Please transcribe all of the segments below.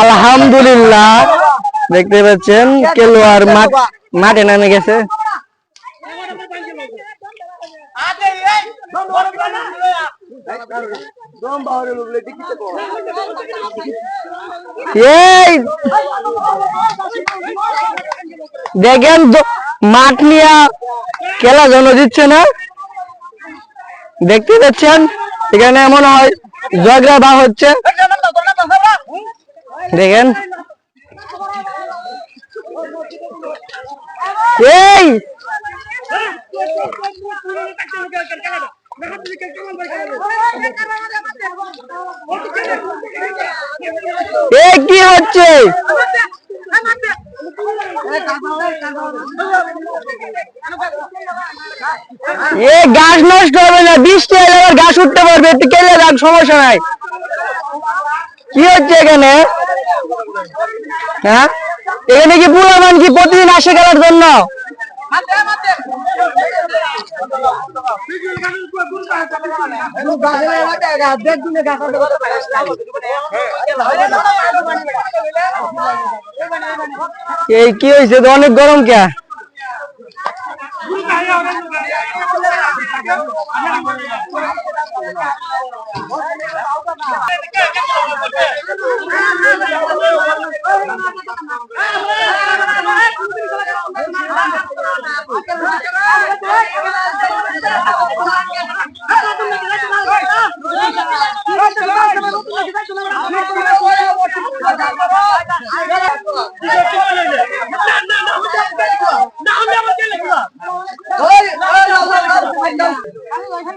আলহামদুলিল্লাহ। দেখতে পাচ্ছেন, কেলোয়ার মাঠ মাঠে নামে গেছে। দেখেন মাঠ নিয়ে খেলা জন দিচ্ছে না। দেখতে পাচ্ছেন, এখানে এমন হয় ঝগড়া বা হচ্ছে। দেখেন। এই! কি হচ্ছে? এ, গাছ নষ্ট হবে না, বৃষ্টি এলে আবার গাছ উঠতে পারবে একটু কেলে রাখ সমস্যা নাই। কি হচ্ছে এখানে? হ্যাঁ? এখানে কি পুলামান কি প্রতিদিন আসে খেলার জন্য? এই কি হয়েছে তো অনেক গরম কে?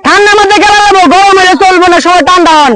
ঠান্ডা মধ্যে যাব গরম হলে চলবো না সবাই ঠান্ডা হন।